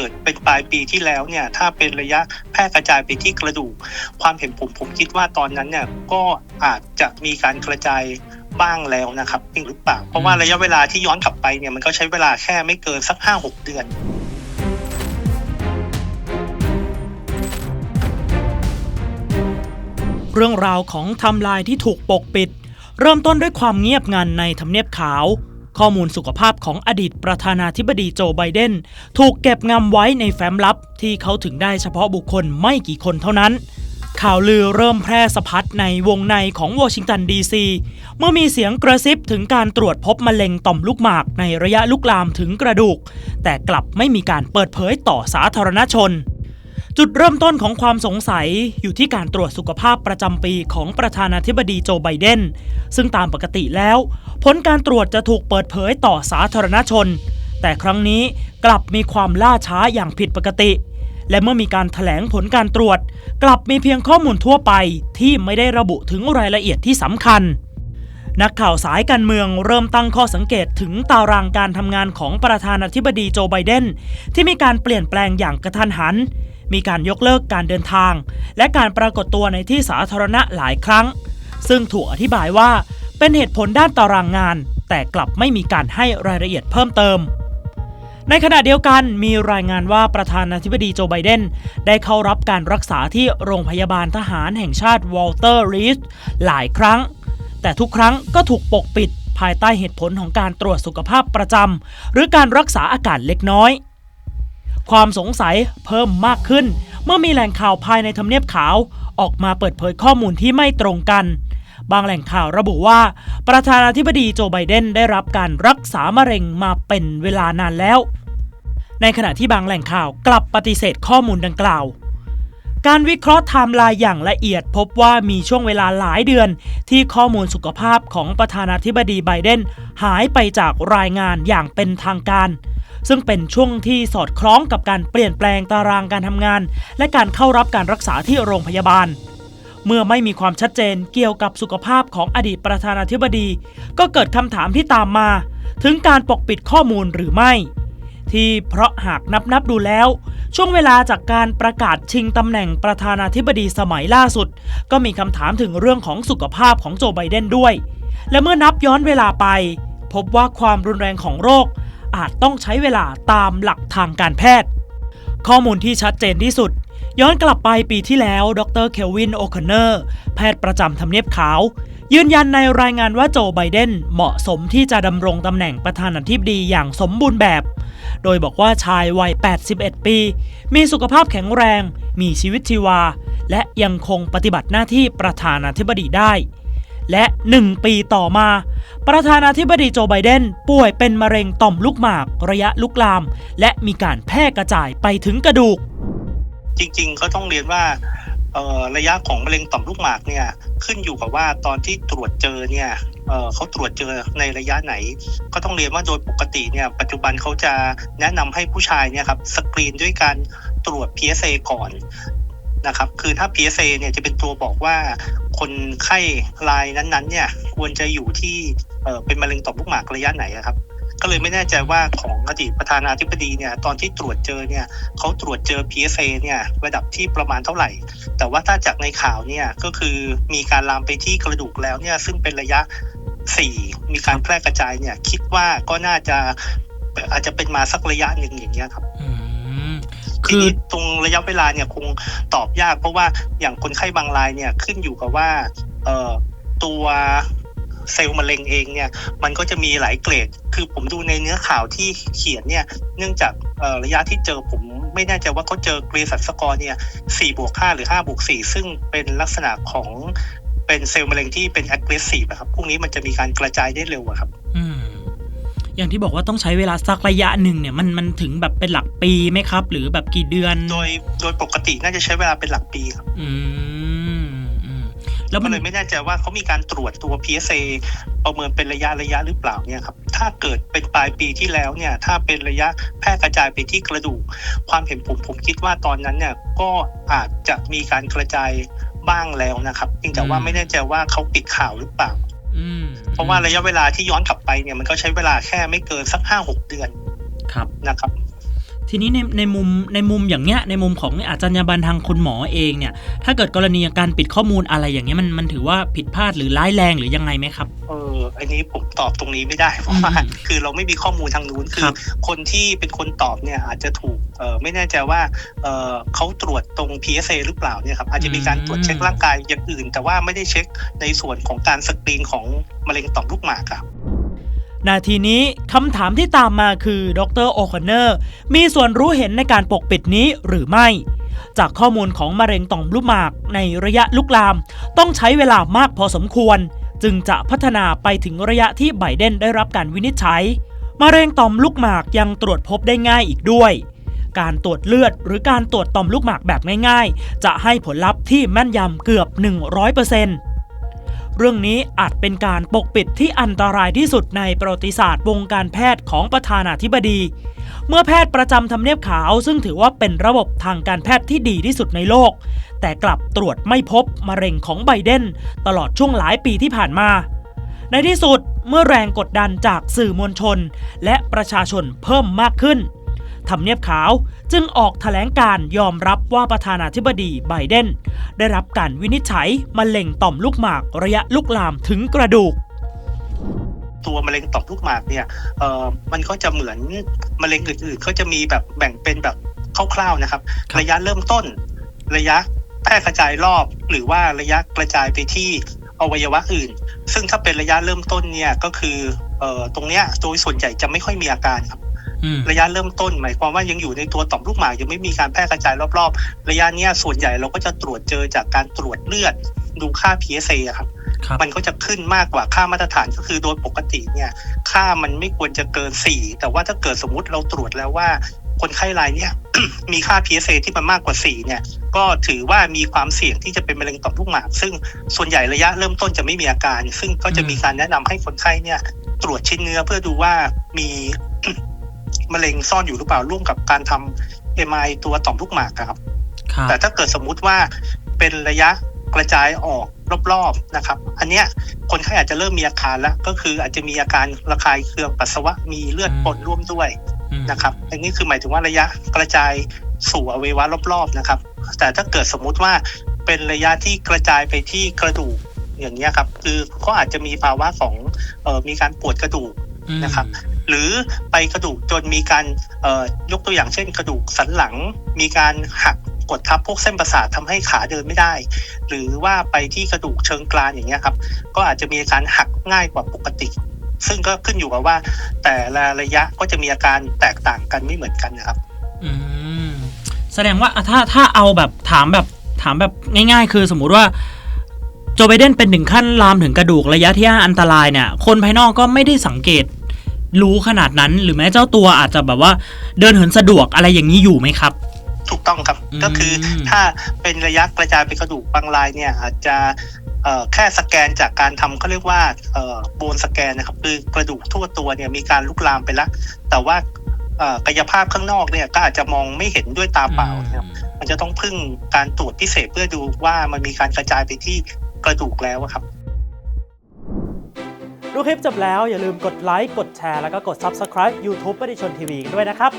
เกิดเป็นปลายปีที่แล้วเนี่ยถ้าเป็นระยะแพร่กระจายไปที่กระดูก ความเห็นผมผมคิดว่าตอนนั้นเนี่ยก็อาจจะมีการกระจายบ้างแล้วนะครับจริงหรือเปล่าเพราะว่าระยะเวลาที่ย้อนกลับไปเนี่ยมันก็ใช้เวลาแค่ไม่เกินสักห้าหกเดือนเรื่องราวของทำลายที่ถูกปกปิด เริ่มต้นด้วยความเงียบงันในทำเนียบขาว ข้อมูลสุขภาพของอดีตประธานาธิบดีโจไบเดนถูกเก็บงำไว้ในแฟ้มลับ ที่เขาถึงได้เฉพาะบุคคลไม่กี่คนเท่านั้น ข่าวลือเริ่มแพร่สะพัดในวงในของวอชิงตันดีซีเมื่อมีเสียงกระซิบถึงการตรวจพบมะเร็งต่อมลูกหมากในระยะลุกลามถึงกระดูก แต่กลับไม่มีการเปิดเผยต่อสาธารณชน จุดเริ่มต้นของความสงสัยอยู่ที่การตรวจสุขภาพประจำปีของประธานาธิบดีโจไบเดน ซึ่งตามปกติแล้ว ผลการตรวจจะถูกเปิดเผยต่อสาธารณชน แต่ครั้งนี้กลับมีความล่าช้าอย่างผิดปกติ และเมื่อมีการถแถลงผลการตรวจ กลับมีเพียงข้อมูลทั่วไปที่ไม่ได้ระบุถึงรายละเอียดที่สำคัญ นักข่าวสายการเมืองเริ่มตั้งข้อสังเกตถึงตารางการทำงานของประธานาธิบดีโจไบเดนที่มีการเปลี่ยนแปลงอย่างกระทันหัน มีการยกเลิกการเดินทาง และการปรากฏตัวในที่สาธารณะหลายครั้ง ซึ่งถูกอธิบายว่าเป็นเหตุผลด้านตารางงาน แต่กลับไม่มีการให้รายละเอียดเพิ่มเติม ในขณะเดียวกันมีรายงานว่าประธานาธิบดีโจไบเดนได้เข้ารับการรักษาที่โรงพยาบาลทหารแห่งชาติวอลเตอร์รีสหลายครั้ง แต่ทุกครั้งก็ถูกปกปิดภายใต้เหตุผลของการตรวจสุขภาพประจำหรือการรักษาอาการเล็กน้อย ความสงสัยเพิ่มมากขึ้น เมื่อมีแหล่งข่าวภายในทำเนียบขาว ออกมาเปิดเผยข้อมูลที่ไม่ตรงกัน บางแหล่งข่าวระบุว่า ประธานาธิบดีโจไบเดนได้รับการรักษามะเร็งมาเป็นเวลานานแล้ว ในขณะที่บางแหล่งข่าวกลับปฏิเสธข้อมูลดังกล่าวการวิเคราะห์ไทม์ไลน์อย่างละเอียดพบว่ามีช่วงเวลาหลายเดือน ที่ข้อมูลสุขภาพของประธานาธิบดีไบเดนหายไปจากรายงานอย่างเป็นทางการ ซึ่งเป็นช่วงที่สอดคล้องกับการเปลี่ยนแปลงตารางการทำงาน และการเข้ารับการรักษาที่โรงพยาบาล เมื่อไม่มีความชัดเจนเกี่ยวกับสุขภาพของอดีตประธานาธิบดี ก็เกิดคำถามที่ตามมา ถึงการปกปิดข้อมูลหรือไม่ ที่เพราะหากนับนับดูแล้ว ช่วงเวลาจากการประกาศชิงตำแหน่งประธานาธิบดีสมัยล่าสุด ก็มีคำถามถึงเรื่องของสุขภาพของโจไบเดนด้วย และเมื่อนับย้อนเวลาไป พบว่าความรุนแรงของโรค อาจต้องใช้เวลาตามหลักทางการแพทย์ ข้อมูลที่ชัดเจนที่สุด ย้อนกลับไปปีที่แล้ว ดรเคลวินโอคอนเนอร์ แพทย์ประจำทำเนียบขาว ยืนยันในรายงานว่าโจไบเดนเหมาะสมที่จะดำรงตำแหน่งประธานาธิบดีอย่างสมบูรณ์แบบ โดยบอกว่าชายวัย 81 ปี มีสุขภาพแข็งแรง มีชีวิตชีวา และยังคงปฏิบัติหน้าที่ประธานาธิบดีได้ และหนึ่งปีต่อมา ประธานาธิบดีโจไบเดนป่วยเป็นมะเร็งต่อมลูกหมาก ระยะลุกลาม และมีการแพร่กระจายไปถึงกระดูก จริงๆ ก็ต้องเรียนว่าระยะของมะเร็งต่อมลูกหมากเนี่ยขึ้นอยู่กับว่าตอนที่ตรวจเจอเนี่ยเเขาตรวจเจอในระยะไหน ก็ต้องเรียนว่าโดยปกติเนี่ยปัจจุบันเขาจะแนะนำให้ผู้ชายเนี่ยครับสกรีนด้วยการตรวจ PSA ก่อน นะครับ คือถ้า PSA เนี่ยจะเป็นตัวบอกว่าคนไข้รายนั้นๆ เนี่ยควรจะอยู่ที่เป็นมะเร็งต่อมลูกหมากระยะไหนครับ ก็เลยไม่แน่ใจว่าของอดีตประธานาธิบดีเนี่ยตอนที่ตรวจเจอเนี่ยเขาตรวจเจอ PSA เนี่ยระดับที่ประมาณเท่าไหร่ แต่ว่าถ้าจากในข่าวเนี่ยก็คือมีการลามไปที่กระดูกแล้วเนี่ยซึ่งเป็นระยะ 4 มีการแพร่กระจายเนี่ยคิดว่าก็น่าจะอาจจะเป็นมาสักระยะหนึ่งอย่างเงี้ยครับ คือนี้ตรงระยะเวลาเนี่ยคงตอบยาก เพราะว่าอย่างคนไข้บางรายเนี่ยขึ้นอยู่กับว่าเอ่อตัวเซลล์มะเร็งเองเนี่ยมันก็จะมีหลายเกรด คือผมดูในเนื้อข่าวที่เขียนเนี่ยเนื่องจากเอ่อระยะที่เจอผมไม่แน่ใจว่าเขาเจอเกรสัตสกอร์เนี่ย4บวก5หรือ5บวก4ซึ่งเป็นลักษณะของเป็นเซลล์มะเร็งที่เป็น aggressive อะครับพวกนี้มันจะมีการกระจายได้เร็วอะครับ อืม อย่างที่บอกว่าต้องใช้เวลาสักระยะหนึ่งเนี่ยมันมันถึงแบบเป็นหลักปีไหมครับ หรือแบบกี่เดือนโดยโดยปกติน่าจะใช้เวลาเป็นหลักปีครับ อืมอืมแล้วก็มันเลยไม่แน่ใจว่าเขามีการตรวจตัว PSA ประเมินเป็นระยะระยะหรือเปล่าเนี่ยครับ ถ้าเกิดเป็นปลายปีที่แล้วเนี่ย ถ้าเป็นระยะแพร่กระจายไปที่กระดูก ความเห็นผมผมคิดว่าตอนนั้นเนี่ยก็อาจจะมีการกระจายบ้างแล้วนะครับเพียงแต่ว่าไม่แน่ใจว่าเขาปิดข่าวหรือเปล่าอืม เพราะว่าระยะเวลาที่ย้อนกลับไปเนี่ยมันก็ใช้เวลาแค่ไม่เกินสักห้าหกเดือนครับนะครับ ทีนี้ในในมุมในมุมอย่างเงี้ยในมุมของอาจารยาบรรณทางคุณหมอเองเนี่ย ถ้าเกิดกรณีการปิดข้อมูลอะไรอย่างเงี้ยมันมันถือว่าผิดพลาดหรือร้ายแรงหรือยังไงไหมครับเออ อันนี้ผมตอบตรงนี้ไม่ได้เพราะว่าอืมคือเราไม่มีข้อมูลทางนู้นคือครับคนที่เป็นคนตอบเนี่ยอาจจะถูกเออไม่แน่ใจว่าเออเขาตรวจตรง PSA หรือเปล่าเนี่ยครับอาจจะมีการตรวจเช็คร่างกายอย่างอื่น แต่ว่าไม่ได้เช็คในส่วนของการสกรีนของมะเร็งต่อมลูกหมากครับนาทีนี้คำถามที่ตามมาคือดรโอคอนเนอร์มีส่วนรู้เห็นในการปกปิดนี้หรือไม่ จากข้อมูลของมะเร็งต่อมลูกหมากในระยะลุกลาม ต้องใช้เวลามากพอสมควร จึงจะพัฒนาไปถึงระยะที่ไบเดนได้รับการวินิจฉัยมะเร็งต่อมลูกหมากยังตรวจพบได้ง่ายอีกด้วย การตรวจเลือดหรือการตรวจต่อมลูกหมากแบบง่ายๆ จะให้ผลลัพธ์ที่แม่นยำเกือบ 100%เเรื่องนี้อาจเป็นการปกปิดที่อันตรายที่สุดในประวัติศาสตร์วงการแพทย์ของประธานาธิบดี เมื่อแพทย์ประจำทำเนียบขาว ซึ่งถือว่าเป็นระบบทางการแพทย์ที่ดีที่สุดในโลก แต่กลับตรวจไม่พบมะเร็งของไบเดน ตลอดช่วงหลายปีที่ผ่านมา ในที่สุดเมื่อแรงกดดันจากสื่อมวลชน และประชาชนเพิ่มมากขึ้น ทำเนียบขาว จึงออกแถลงการยอมรับว่าประธานาธิบดีไบเดน ได้รับการวินิจฉัยมะเร็งต่อมลูกหมากระยะลุกลามถึงกระดูกตัวมะเร็งต่อมลูกหมากเนี่ยเออมันก็จะเหมือนมะเร็งอื่นๆเขาจะมีแบบแบ่งเป็นแบบคร่าวๆนะครับครับ ระยะเริ่มต้น ระยะแพร่กระจายรอบ หรือว่าระยะกระจายไปที่อวัยวะอื่น ซึ่งถ้าเป็นระยะเริ่มต้นเนี่ยก็คือเอ่อตรงเนี้ยโดยส่วนใหญ่จะไม่ค่อยมีอาการครับอืม ระยะเริ่มต้นหมายความว่ายังอยู่ในตัวต่อมลูกหมากยังไม่มีการแพร่กระจายรอบๆ ระยะเนี้ยส่วนใหญ่เราก็จะตรวจเจอจากการตรวจเลือดดูค่า PSA อะครับครับมันก็จะขึ้นมากกว่าค่ามาตรฐานก็คือโดยปกติเนี่ยค่ามันไม่ควรจะเกิน 4 แต่ว่าถ้าเกิดสมมติเราตรวจแล้วว่า คนไข้รายเนี่ยมีค่า PSA ที่มันมากกว่า 4 เนี่ย ก็ถือว่ามีความเสี่ยงที่จะเป็นมะเร็งต่อมลูกหมาก ซึ่งส่วนใหญ่ระยะเริ่มต้นจะไม่มีอาการ ซึ่งก็จะมีการแนะนำให้คนไข้เนี่ยตรวจชิ้นเนื้อเพื่อดูว่ามี มะเร็งซ่อนอยู่หรือเปล่าร่วมกับการทำ MRI ตัวต่อมลูกหมากอะครับครับ แต่ถ้าเกิดสมมุติว่าเป็นระยะกระจายออกรอบๆนะครับ อันเนี้ยคนไข้อาจจะเริ่มมีอาการแล้ว ก็คืออาจจะมีอาการระคายเคืองปัสสาวะมีเลือดปนร่วมด้วยอืมนะครับ อันนี้คือหมายถึงว่าระยะกระจายสู่อวัยวะรอบๆนะครับ แต่ถ้าเกิดสมมุติว่าเป็นระยะที่กระจายไปที่กระดูกอย่างนี้ยครับ คือก็อาจจะมีภาวะของเอ่อมีการปวดกระดูกอืมนะครับ หรือไปกระดูกจนมีการยกตัวอย่างเช่น กระดูกสันหลัง มีการหักกดทับพวกเส้นประสาททำให้ขาเดินไม่ได้ หรือว่าไปที่กระดูกเชิงกรานอย่างเงี้ยครับ ก็อาจจะมีอาการหักง่ายกว่าปกติ ซึ่งก็ขึ้นอยู่กับว่า แต่ละระยะก็จะมีอาการแตกต่างกันไม่เหมือนกันนะครับ อืมแสดงว่าถ้าถ้าเอาแบบถามแบบถามแบบง่าย ๆ คือสมมุติว่าโจไบเดนเป็นถึงขั้นลามถึงกระดูกระยะที่อันตรายเนี่ย คนภายนอกก็ไม่ได้สังเกต รู้ขนาดนั้น หรือแม้เจ้าตัวอาจจะแบบว่า เดินเหินสะดวกอะไรอย่างนี้อยู่ไหมครับถูกต้องครับอืมก็คือถ้าเป็นระยะกระจายไปกระดูกบางรายเนี่ยอาจจะเอ่อแค่สแกนจากการทำเขาเรียกว่าโบนสแกนนะครับคือกระดูกทั่วตัวเนี่ยมีการลุกลามไปแล้ว แต่ว่าเอ่อกายภาพข้างนอกเนี่ยก็อาจจะมองไม่เห็นด้วยตาเปล่านะครับมันจะต้องพึ่งการตรวจพิเศษเพื่อดูว่ามันมีการกระจายไปที่กระดูกแล้วอะครับ ดูคลิปจบแล้วอย่าลืมกดไลค์กดแชร์แล้วก็กด Subscribe YouTube ปฏิชนทีวีด้วยนะครับ